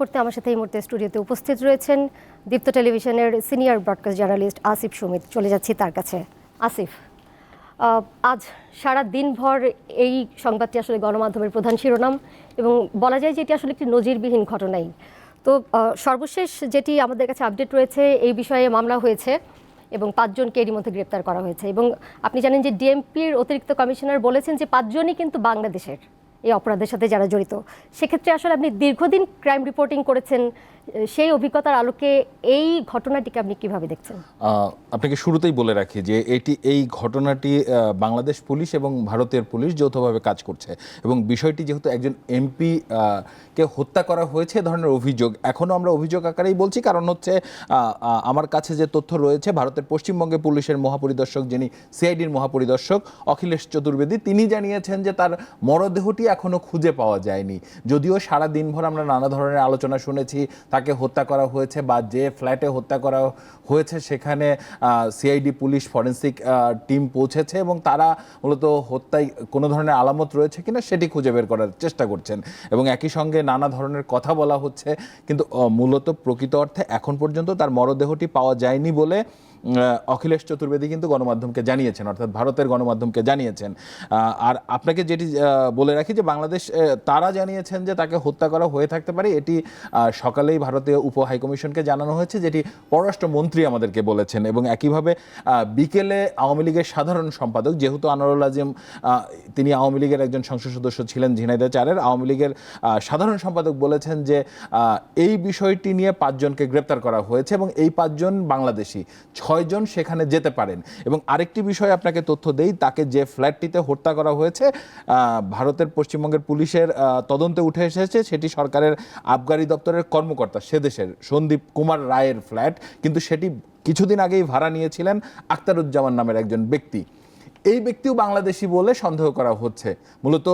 করতে আমার সাথে এই মুহূর্তে স্টুডিওতে উপস্থিত রয়েছেন দীপ্ত টেলিভিশনের senior broadcast journalist Asif Sumit. চলে যাচ্ছি তার কাছে। আসিফ আজ সারা দিনভর এই সংবাদটি আসলে গণমাধ্যমের প্রধান শিরোনাম এবং বলা যায় যে এটি আসলে একটি নজিরবিহীন ঘটনাই। তো সর্বশেষ যেটি আমাদের কাছে আপডেট রয়েছে, এই বিষয়ে মামলা হয়েছে এবং পাঁচজনকে এরই মধ্যে গ্রেপ্তার করা হয়েছে এবং আপনি জানেন যে ডিএমপির অতিরিক্ত কমিশনার বলেছেন যে পাঁচজনই কিন্তু বাংলাদেশের। এই অপরাধের সাথে যারা জড়িত। সেক্ষেত্রে আসলে আপনি দীর্ঘদিন ক্রাইম রিপোর্টিং করেছেন সেই অভিজ্ঞতার আলোকে এই ঘটনাটিকে আপনি কীভাবে দেখছেন? আপনাকে শুরুতেই বলে রাখি যে এটি, এই ঘটনাটি বাংলাদেশ পুলিশ এবং ভারতের পুলিশ যৌথভাবে কাজ করছে এবং বিষয়টি যেহেতু একজন এমপি কে হত্যা করা হয়েছে ধরনের অভিযোগ এখনও আমরা অভিযোগ আকারেই বলছি। কারণ হচ্ছে আমার কাছে যে তথ্য রয়েছে, ভারতের পশ্চিমবঙ্গে পুলিশের মহাপরিদর্শক যিনি সিআইডির মহাপরিদর্শক অখিলেশ চতুর্বেদী, তিনি জানিয়েছেন যে তার মরদেহটি এখনও খুঁজে পাওয়া যায়নি। যদিও সারা দিনভর আমরা নানা ধরনের আলোচনা শুনেছি তাকে হত্যা করা হয়েছে বা যে ফ্ল্যাটে হত্যা করা হয়েছে সেখানে সিআইডি পুলিশ, ফরেন্সিক টিম পৌঁছেছে এবং তারা মূলত হত্যায় কোনো ধরনের আলামত রয়েছে কিনা সেটি খুঁজে বের করার চেষ্টা করছেন। এবং একই সঙ্গে নানা ধরনের কথা বলা হচ্ছে, কিন্তু মূলত প্রকৃত অর্থে এখন পর্যন্ত তার মরদেহটি পাওয়া যায়নি বলে অখিলেশ চতুর্বেদী কিন্তু গণমাধ্যমকে জানিয়েছেন, অর্থাৎ ভারতের গণমাধ্যমকে জানিয়েছেন। আর আপনাকে যেটি বলে রাখি যে বাংলাদেশ তারা জানিয়েছেন যে তাকে হত্যা করা হয়ে থাকতে পারে। এটি সকালেই ভারতীয় উপ হাইকমিশনকে জানানো হয়েছে, যেটি পররাষ্ট্রমন্ত্রী আমাদেরকে বলেছেন এবং একইভাবে বিকেলে আওয়ামী লীগের সাধারণ সম্পাদক যেহেতু আনোয়ারুল আজিম তিনি আওয়ামী লীগের একজন সংসদ সদস্য ছিলেন ঝিনাইদহ চারের, আওয়ামী লীগের সাধারণ সম্পাদক বলেছেন যে এই বিষয়টি নিয়ে পাঁচজনকে গ্রেপ্তার করা হয়েছে এবং এই পাঁচজন বাংলাদেশি। ছয়জন সেখানে যেতে পারেন। এবং আরেকটি বিষয় আপনাকে তথ্য দেই, তাকে যে ফ্ল্যাটটিতে হত্যা করা হয়েছে ভারতের পশ্চিমবঙ্গের পুলিশের তদন্তে উঠে এসেছে, সেটি সরকারের আবগারি দপ্তরের কর্মকর্তা, সে দেশের সন্দীপ কুমার রায়ের ফ্ল্যাট। কিন্তু সেটি কিছুদিন আগেই ভাড়া নিয়েছিলেন আখতারুজ্জামান নামের একজন ব্যক্তি। এই ব্যক্তিও বাংলাদেশি বলে সন্দেহ করা হচ্ছে। মূলত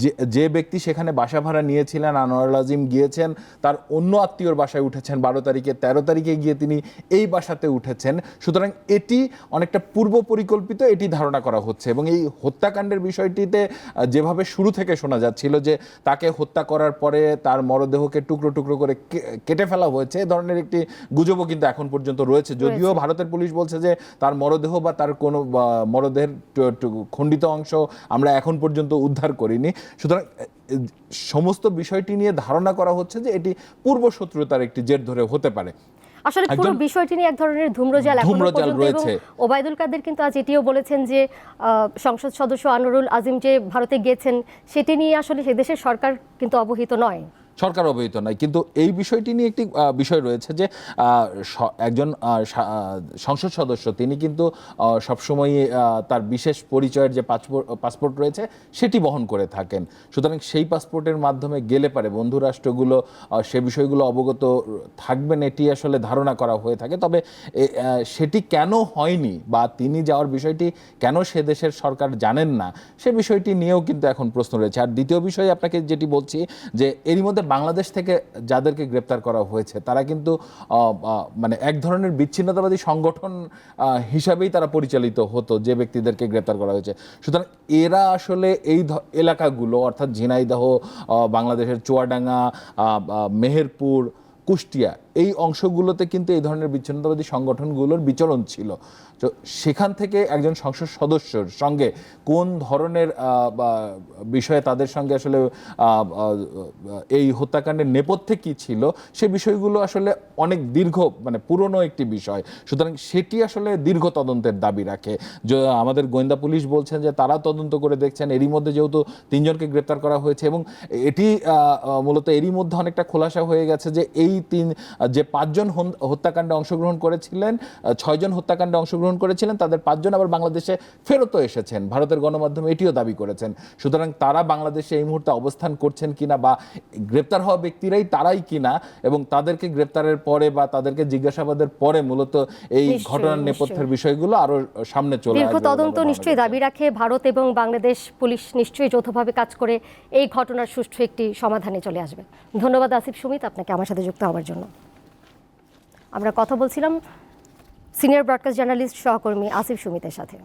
যে যে ব্যক্তি সেখানে বাসা ভাড়া নিয়েছিলেন আনোয়ার আজিম গিয়েছেন তার অন্য আত্মীয়র বাসায় উঠেছেন বারো তারিখে তেরো তারিখে গিয়ে তিনি এই বাসাতে উঠেছেন। সুতরাং এটি অনেকটা পূর্ব পরিকল্পিত এটি ধারণা করা হচ্ছে এবং এই হত্যাকাণ্ডের বিষয়টিতে যেভাবে শুরু থেকে শোনা যাচ্ছিল যে তাকে হত্যা করার পরে তার মরদেহকে টুকরো টুকরো করে কেটে ফেলা হয়েছে এ ধরনের একটি গুজবও কিন্তু এখন পর্যন্ত রয়েছে। যদিও ভারতের পুলিশ বলছে যে তার মরদেহ বা তার কোনো মরদেহের খণ্ডিত অংশ আমরা এখন পর্যন্ত উদ্ধার করিনি। সুতরাং সমস্ত বিষয়টি নিয়ে ধারণা করা হচ্ছে যে এটি পূর্ব শত্রুতার একটি জের ধরে হতে পারে। আসলে পুরো বিষয়টি নিয়ে এক ধরনের ধূম্রজাল এখনও পর্যন্ত রয়েছে। ওবায়দুল কাদের কিন্তু আজ এটিও বলেছেন যে আহ, সংসদ সদস্য আনোয়ারুল আজিম যে ভারতে গিয়েছেন সেটি নিয়ে আসলে সে দেশের সরকার কিন্তু অবহিত নয়। সরকার অবহিত নয়। কিন্তু এই বিষয়টি নিয়ে একটি বিষয় রয়েছে যে একজন সংসদ সদস্য তিনি কিন্তু আহ, সবসময়ই তার বিশেষ পরিচয়ের যে পাসপোর্ট পাসপোর্ট রয়েছে সেটি বহন করে থাকেন। সুতরাং সেই পাসপোর্টের মাধ্যমে গেলে পারে বন্ধু রাষ্ট্রগুলো সে বিষয়গুলো অবগত থাকবেন এটি আসলে ধারণা করা হয়ে থাকে। তবে সেটি কেন হয়নি বা তিনি যাওয়ার বিষয়টি কেন সে দেশের সরকার জানেন না সে বিষয়টি নিয়েও কিন্তু এখন প্রশ্ন রয়েছে। আর দ্বিতীয় বিষয় আপনাকে যেটি বলছি যে এরই মধ্যে বাংলাদেশ থেকে যাদেরকে গ্রেপ্তার করা হয়েছে, তারা কিন্তু মানে এক ধরনের বিচ্ছিন্নতাবাদী সংগঠন হিসাবেই তারা পরিচালিত হতো যে ব্যক্তিদেরকে গ্রেপ্তার করা হয়েছে। সুতরাং এরা আসলে এই এলাকাগুলো, অর্থাৎ ঝিনাইদহ বাংলাদেশের চুয়াডাঙ্গা মেহেরপুর, কুষ্টিয়া এই অংশগুলোতে কিন্তু এই ধরনের বিচ্ছিন্নতাবাদী সংগঠনগুলোর বিচরণ ছিল। তো সেখান থেকে একজন সংসদ সদস্যর সঙ্গে কোন ধরনের বিষয়ে তাদের সঙ্গে আসলে এই হত্যাকাণ্ডের নেপথ্যে কী ছিল, সে বিষয়গুলো আসলে অনেক দীর্ঘ মানে পুরনো একটি বিষয়। সুতরাং সেটি আসলে দীর্ঘ তদন্তের দাবি রাখে। আমাদের গোয়েন্দা পুলিশ বলছেন যে তারা তদন্ত করে দেখছেন, এরই মধ্যে যেহেতু তিনজনকে গ্রেপ্তার করা হয়েছে এবং এটি মূলত এরই মধ্যে অনেকটা খোলাসা হয়ে গেছে যে এই তিন যে পাঁচজন হত্যাকাণ্ডে অংশগ্রহণ করেছিলেন ছয়জন হত্যাকাণ্ডে অংশগ্রহণ করেছিলেন তাদের পাঁচজন আবার বাংলাদেশে ফেরতও এসেছেন। ভারতের গণমাধ্যম এটিও দাবি করেছেন। সুতরাং তারা বাংলাদেশে এই মুহূর্তে অবস্থান করছেন কিনা বা গ্রেপ্তার হওয়া ব্যক্তিরাই তারাই কিনা এবং তাদেরকে গ্রেপ্তারের পরে বা তাদেরকে জিজ্ঞাসাবাদের পরে মূলত এই ঘটনার নেপথ্যের বিষয়গুলো আরও সামনে চলে দীর্ঘ তদন্ত নিশ্চয়ই দাবি রাখে ভারত এবং বাংলাদেশ পুলিশ নিশ্চয়ই যৌথভাবে কাজ করে এই ঘটনার সুষ্ঠু একটি সমাধানে চলে আসবে। ধন্যবাদ আসিফ সুমিত আপনাকে আমার সাথে যুক্ত হওয়ার জন্য। আমরা কথা বলছিলাম সিনিয়র ব্রডকাস্ট জার্নালিস্ট সহকর্মী আসিফ সুমিতের সাথে।